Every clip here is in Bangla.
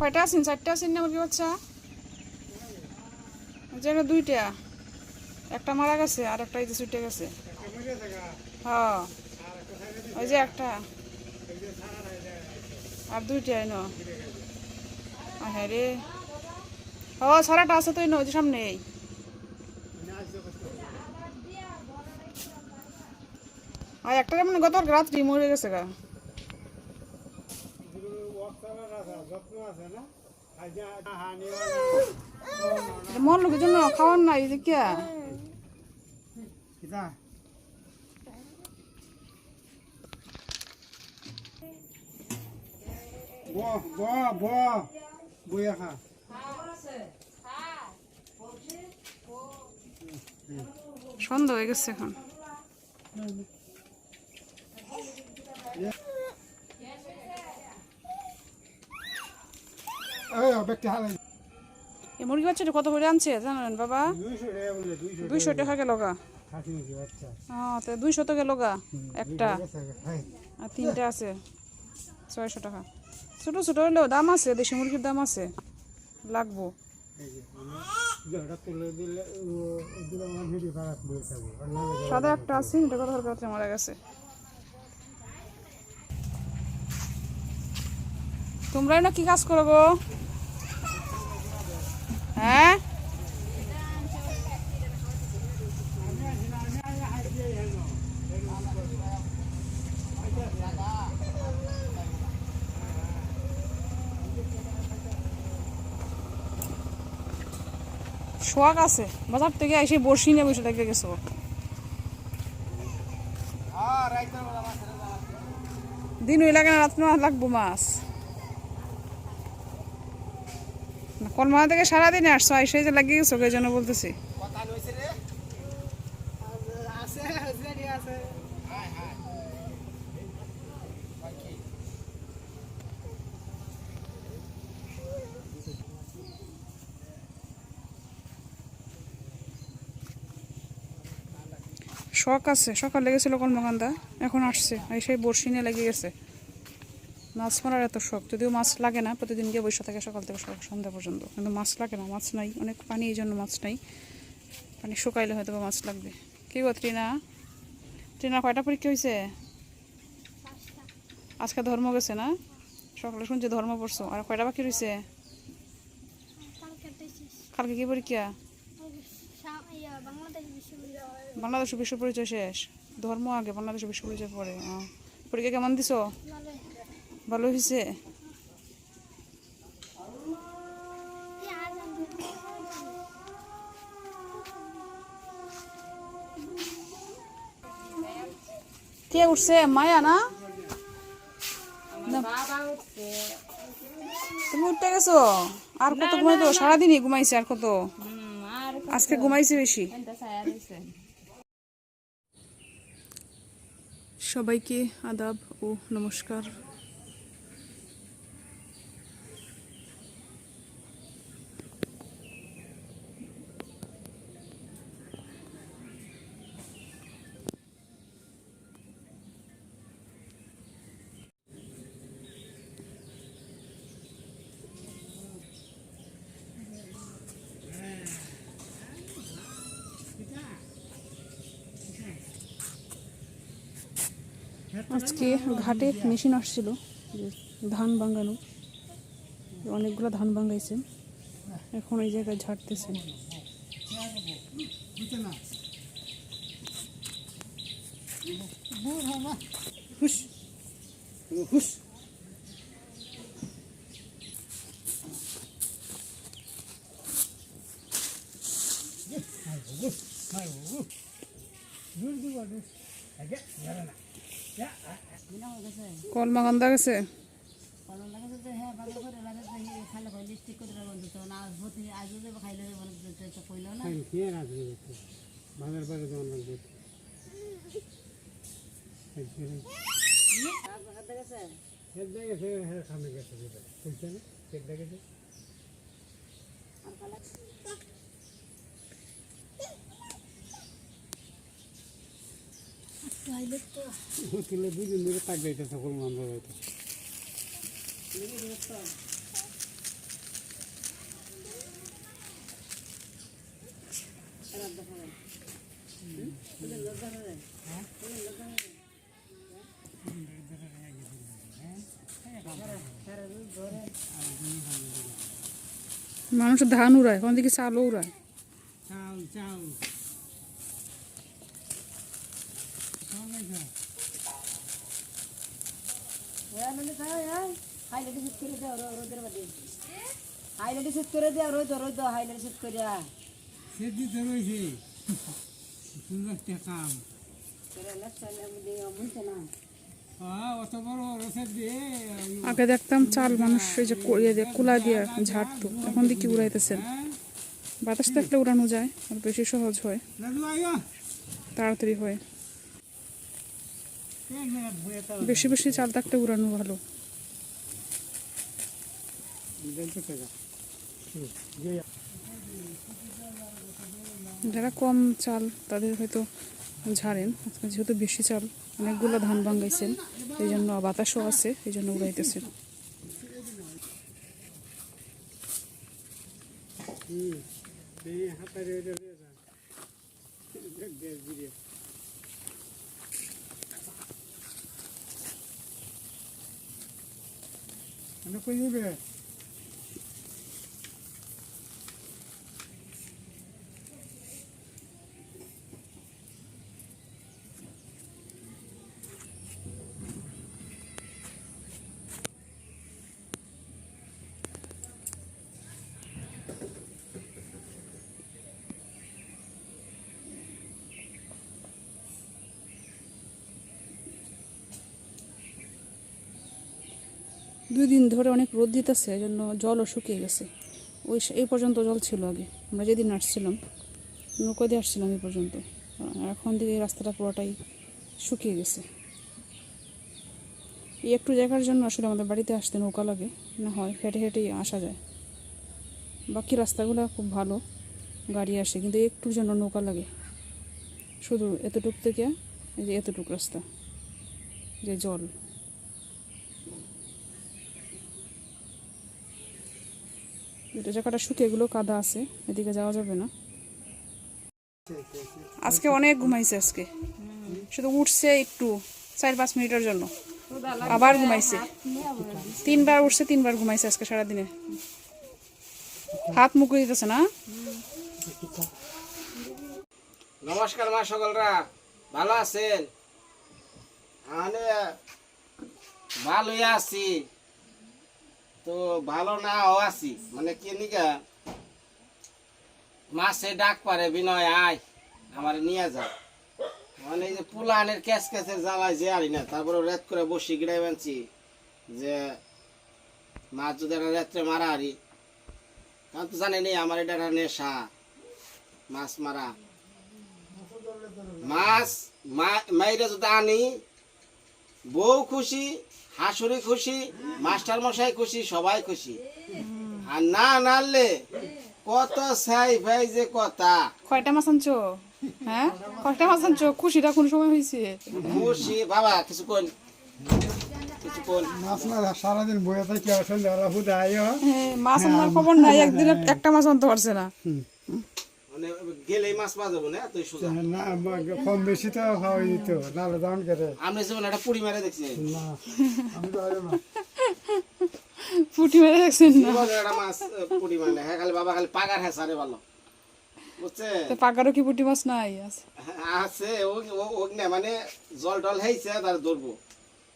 কয়টা আছেন? চারটা আছেন না মুরগি বাচ্চা? যেটা দুইটা। একটা মারা গেছে আর একটা এই যে ছুটে গেছে। হ্যাঁ। ওই যে একটা। আর দুইটা এন। হ্যাঁ রে। ও সারাটা আছে তো ওই যে সামনে। এই আর একটা মানে গত রাত্রি মরে গেছে গা। মন লোকের জন্য খাওয়ার নাই যে কে বইয়া খা সন্ধ্যা হয়ে গেছে এখন। এই মুরগি বাচ্চাটা কত করে আনছে জানেন বাবা? দুইশো টাকা গেল গা হ্যাঁ তো দুইশো তো গেল গা একটা। আর তিনটা আছে ছয়শো টাকা। ছোটো ছোটো হলেও দাম আছে দেশি মুরগির দাম আছে। লাগবো। সাদা একটা আছে এটা কথা কথা মারা গেছে? তোমরাই না কি কাজ করো গো? হ্যাঁ? শোয়াক আছে। বাজার থেকে এসে বসি নিয়ে বসে দেখে গেছো। দিন ওই লাগে না রাত লাগবো মাছ না কলমা থেকে সারাদিনে আসছো? এসে যে লাগিয়ে গেছো এই জন্য বলতেছি। শখ আছে সকাল লেগেছিল কলমাকান্দা এখন আসছে এসে বড়শি নিয়ে লেগে গেছে। মাছ মারার এত শখ। যদিও মাছ লাগে না, প্রতিদিন গিয়ে বসে থাকে সকাল থেকে সন্ধ্যা পর্যন্ত। কিন্তু মাছ লাগে না, মাছ নাই, অনেক পানি এই জন্য মাছ নাই। পানি শুকাইলে হয়তো মাছ লাগবে। কি গো ত্রিনা? ত্রিনা, কয়টা পরীক্ষা হয়েছে আজকে ধর্ম গেছে না? সকালে শুনছি ধর্ম পড়ছো। আর কয়টা বাকি রয়েছে কালকে কি পরীক্ষা? বাংলাদেশ বিশ্ব পরিচয় শেষ। ধর্ম আগে, বাংলাদেশ বিশ্ব পরিচয় পরে। পরীক্ষা কেমন দিছো? ভালো হয়েছে? কে উঠছে? মায়া না। তুমি উঠতে গেছো? আর কত ঘুমাইতো সারাদিনই ঘুমাইছে আর কত? আজকে ঘুমাইছে বেশি। সবাইকে আদাব ও নমস্কার। আজকে ঘাটে মেশিন আসছিল ধান ভাঙানো। অনেকগুলো ধান ভাঙাইছে। এখন এই জায়গায় ঝাড়তেছে। হুশ। হুস কলমা গন্ধা গেছে খেয়ে তুলে দুদিন ধরে তাক দিতেছে সকল মানুষ হয়তো মানুষ ধান উড়ায়, কোন দিকে চালও উড়ায়? হাইলাইট শুট করে দাও রোদের মধ্যে। হাইলাইট শুট করে দাও রোদ রোদ হাইলাইট শুট করে সেটি তো রয়েছে। সুন্দর একটা কাম। অত বড় রসের দিয়ে আগে দেখতাম চাল মানুষ ওই যে ইয়ে দিয়ে কুলা দিয়ে ঝাড়তো এখন দেখি উড়াইতেছেন। বাতাস থাকলে উড়ানো যায় আর বেশি সহজ হয়। তাড়াতাড়ি হয়। বেশি বেশি চাল থাকলে উড়ানো ভালো। যারা কম চাল তাদের হয়তো ঝাড়েন, আজকে যেহেতু বেশি চাল, অনেকগুলো ধান ভাঙ্গাইছেন এই জন্য বাতাসও আছে, এই জন্য উড়াইতেছেন। কই যাবে? দুই দিন ধরে অনেক রোদ দিতেছে এই জন্য জলও শুকিয়ে গেছে। ওই এই পর্যন্ত জল ছিল আগে। আমরা যেদিন আসছিলাম নৌকা দিয়ে আসছিলাম এই পর্যন্ত? এখন এই রাস্তাটা পুরোটাই শুকিয়ে গেছে। এই একটু জায়গার জন্য আসলে আমাদের বাড়িতে আসতে নৌকা লাগে, না হয় হেঁটে হেঁটেই আসা যায়। বাকি রাস্তাগুলো খুব ভালো, গাড়ি আসে, কিন্তু একটুর জন্য নৌকা লাগে। শুধু এতটুক থেকে, এই যে এতটুক রাস্তা, যে জল। এটা জায়গাটা শুকিয়ে এগুলো কাদা আছে, এদিকে যাওয়া যাবে না। আজকে অনেক ঘুমাইছে আজকে। শুধু উঠছে একটু, চার পাঁচ মিনিটের জন্য। আবার ঘুমাইছে। তিনবার উঠছে, তিনবার ঘুমাইছে আজকে সারাদিনে। হাত মুখ দিতেছে না? নমস্কার মা সকলরা, ভালো আছেন? আমি ভালোই আছি। তো ভালো নাও আছি। মানে কি নিকা মাসে ডাক পারে, বিনয়, আয়, আমার নিয়ে যা। মানে এই যে পুলানের ক্যাচ ক্যাচের জ্বালায় যে আরি না তারপরে রেত করে বসি গিড়াই বানছি যে, মাছ যদি রাত্রে মারা আরি কারণ তো জানেনি আমার এটা নেশা, মাছ মারা। মাছ মাইরে যদি আনি, বউ খুশি হাসুরি খুশি মাস্টার মশাই খুশি সবাই খুশি। আর না নাড়লে কত সাই ভাই যে কথা। কয়টা মাছ আনছো? হ্যাঁ? কয়টা মাছ আনছো? খুশিটা কোন সময় হয়েছে খুশি বাবা কিছু কোন সারাদিন বয়ে থাকি হ্যাঁ, মাছ আনার খবর নাই একদিনে একটা মাছ আনতে পারছে না। মানে গেলেই মাছ বাজাবো না তুই সোজা। না কম বেশি তো খাওয়াই দিত নাহলে দাম করে আমি একটা পুরি মেরে দেখছি। না আমি তো না। ফুটি মেরে দেখছেন না? একটা মাছ আহ, মানে হ্যাঁ খালি বাবা খালি পাগার হ্যাঁ সারে ভালো। বুঝছে তো পাকারও কি পুটি মাছ নাই? আছে। আছে ও- ও- ও না মানে জল টল হয়েছে তার ধরবো।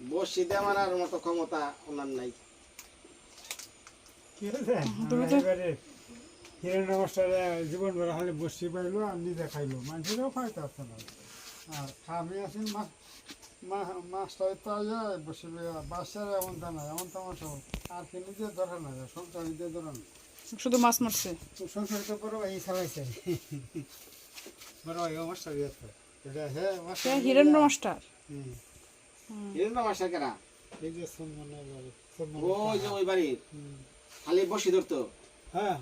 বসি দিয়ে আমার আর মতো ক্ষমতা ওনার নাই। এবারে হিরণ অবস্থায় জীবন ভরা খালি বসি পাইলো আর নিজে খাইলো। মানুষেরও খাইতে আসছে না। আর আমি আছি মাছ মা- মাছটা তো আইয়া বসি বাসার এমন তা না এমন তামাশা আর কি নিজে ধরে না সংসার নিজে ধরে না। শুধু মাছ মারছে? তো সংসার তো বড় ভাই চালাইছে বড় ভাই অবস্থা দিয়েছে এটা হ্যাঁ সে হিরেন্দ্র মাস্টার? এরকম আমার সাকেরা এই যে বাড়ি সম্মান ওই যে ওই বাড়ির। খালি বসি ধরতো। হ্যাঁ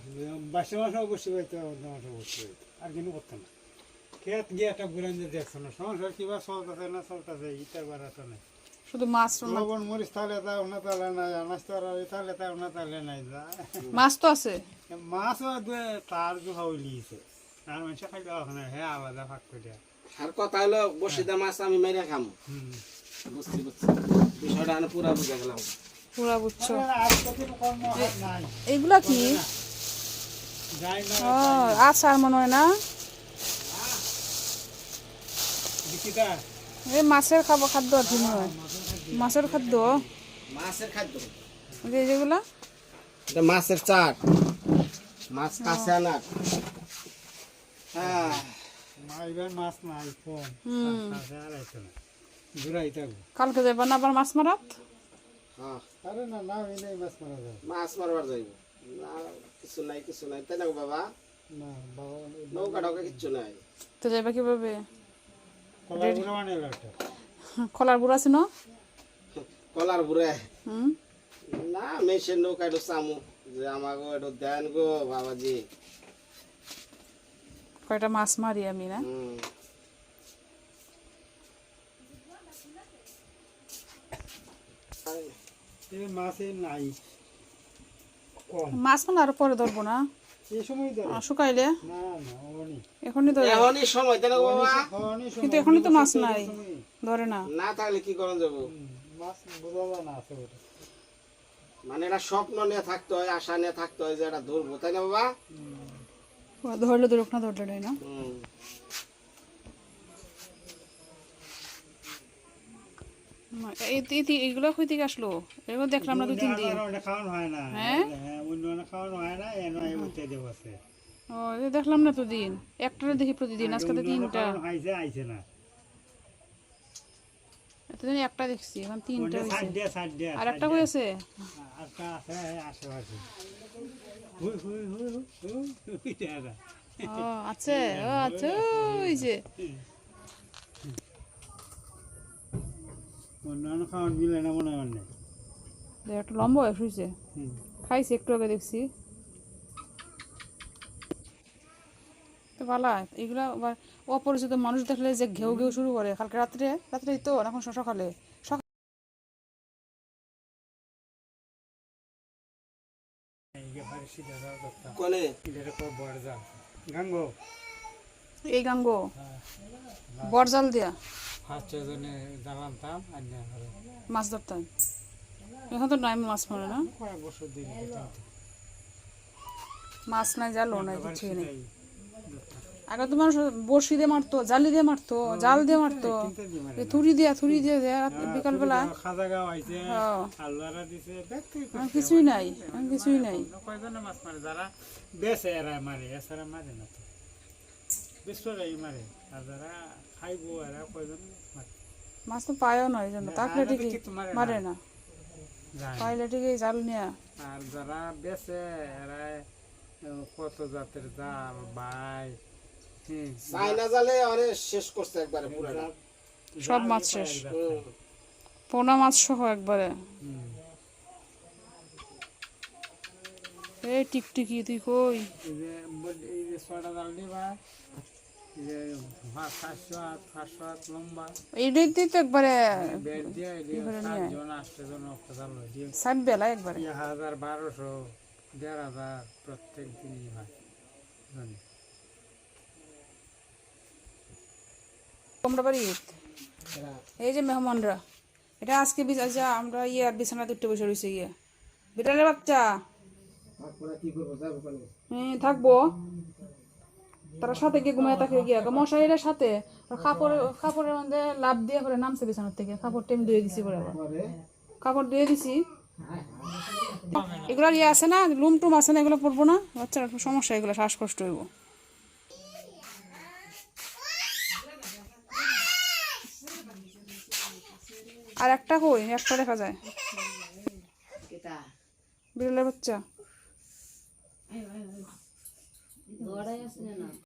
বাসে মাসেও বসে পাইতো অন্য মাসেও বসে পাইতো আর কিন্তু করতো না। খেত গিয়ে একটা বুড়ান যে দেখছ না সংসার কিবা চলতেছে না চলতেছে ইটা বাড়াতো না শুধু মাছ রান্না- লবণ মরিচ তাহলে তা ওনা তাহলে নাই আনাজ তরাই তাহলে তা ওনা তাহলে নাই যা। মাছ তো আছে? মাছও দুয়ে তার জোহা উলিয়েছে। আর মানুষ খাইলে ওখানে হ্যাঁ আলাদা ভাগ করে আর কথা হলো বসি দা মাছ আমি মেরে খামো। বুঝছি বুঝছি। বিষয়টা আমি পুরা বুঝে গেলাম। পুরা বুঝছ। এইগুলা কি? না ও আচার মনে হয় না? এই মাছের খাব খাদ্য কি মনে হয় মাছের খাদ্য? মাছের খাদ্য। যেগুলা? এটা মাছের চাট। মাছ কাছে আনার। হ্যাঁ। মাছ নাই আছে কালকে যাবা না আবার মাছ মারাত? হ্যাঁ। আরে না না মাছ মারা মাছ মারবার যাইব। না কিছু নাই কিছু নাই। তাই না বাবা? না বাবা নৌকা টৌকা কিচ্ছু নাই। তো যাবা কীভাবে? খোলার বুড়া আছে না? কলার বুড়ে না মেশের নৌকা একটু চামু। যে আমাকে একটু দেন গো বাবাজি। কয়টা মাছ মারি আমি না? হুম। এই মাছে নাই। কম মাছ মানে আরও পরে ধরবো না? শুকাইলে? না না অনি এখনই ধরে। এখনই সময় বাবা। কিন্তু এখনই তো মাছ নাই ধরে না। না থাকলে কি করা যাব? মাছ বোঝা না আছে মানে এটা স্বপ্ন নিয়ে থাকতে হয় আশা নিয়ে থাকতে হয় যে এটা ধরবো তাই না বাবা? ধরলে ধরুক না ধরলে না। কই থেকে আসলো এগুলো দেখলাম না তিন দিন হয় হ্যাঁ? হ্যাঁ হয় ও দেখলাম তো দিন একটা দেখি প্রতিদিন আজকে তো তিনটা এতদিন একটা দেখছি এখন তিনটা হয়েছে আর একটা হয়েছে আরেকটা আছে ও আছে ও আছে ওই যে খাওয়ান মিলে না মনে হয় না লম্বা। একটু আগে দেখছি। তো ভালা এগুলা আবার অপরিচিত মানুষ দেখলে যে ঘেউ ঘেউ শুরু করে। কালকে রাত্রে রাত্রে তো এখন সকালে। গাঙ্গো? এই গাঙ্গো বরজাল দিয়া। ফার্স্ট জনে জানলাম আর না মাছ ধরতাম। এখন তো নাই মাছ মারে না। মাছ নাই জালও নাই কিছু নেই। আগে তো মানুষ বড়শি দিয়ে মারতো জালি দিয়ে মারতো জাল দিয়ে মারতো। থুরি দিয়া থুরি দিয়ে দেয়া বিকালবেলা হ্যাঁ। এখন কিছুই নাই কিছুই নাই। মাছ মারে? যারা বেছে এরা মারে এছাড়া মারে না তো। বেশরাই মারে। আর যারা খাইবো এরা কয়জন মারে? মাছ তো পায়ও না এই জন্য তাকলে ঠিকই মারে মারে না। পাইলে ঠিকই জাল নিয়ে। আর যারা বেছে এরা কত জাতের জাল চাইনা জালে অনেক শেষ করছে একবারে পুরো সব মাছ শেষ। পোনা মাছ সহ একবারে। এই টিকটিকি তুই কই এই যে বল- এই যে ছয়টা জাল দিবা এই যে হাত সাতশো হাত সাতশো হাত লম্বা এইটাই তো একবারে বেড দিয়ে এই যে সাতজন আটজন একটা জাল হয় দিয়ে সাত বেলা একবারে এক হাজার বারোশো দেড় হাজার প্রত্যেক দিনই হয় জানি। তোমরা বাড়ি এই যে মেহমানরা এটা আজকে বিছ আচ্ছা আমরা ইয়ে বিছানা উঠতে বসে রয়েছে ইয়ে বিড়ালের বাচ্চা হ্যাঁ থাকব। তারা সাথে গিয়ে ঘুমায় থাকে গিয়ে। মশাইয়ের সাথে কাপড় কাপড়ের মধ্যে লাভ দিয়ে করে নামছে বিছানার থেকে। কাপড়টা আমি ধুয়ে দিছি করে আবার। কাপড় ধুয়ে দিছি। এগুলোর ইয়ে আছে না লুম টুম আছে না এগুলো পরবো না। বাচ্চার সমস্যা এগুলো শ্বাসকষ্ট হইব। আর একটা কই? একটা দেখা যায়। বিড়ালের বাচ্চা। দৌড়াই আসলে না?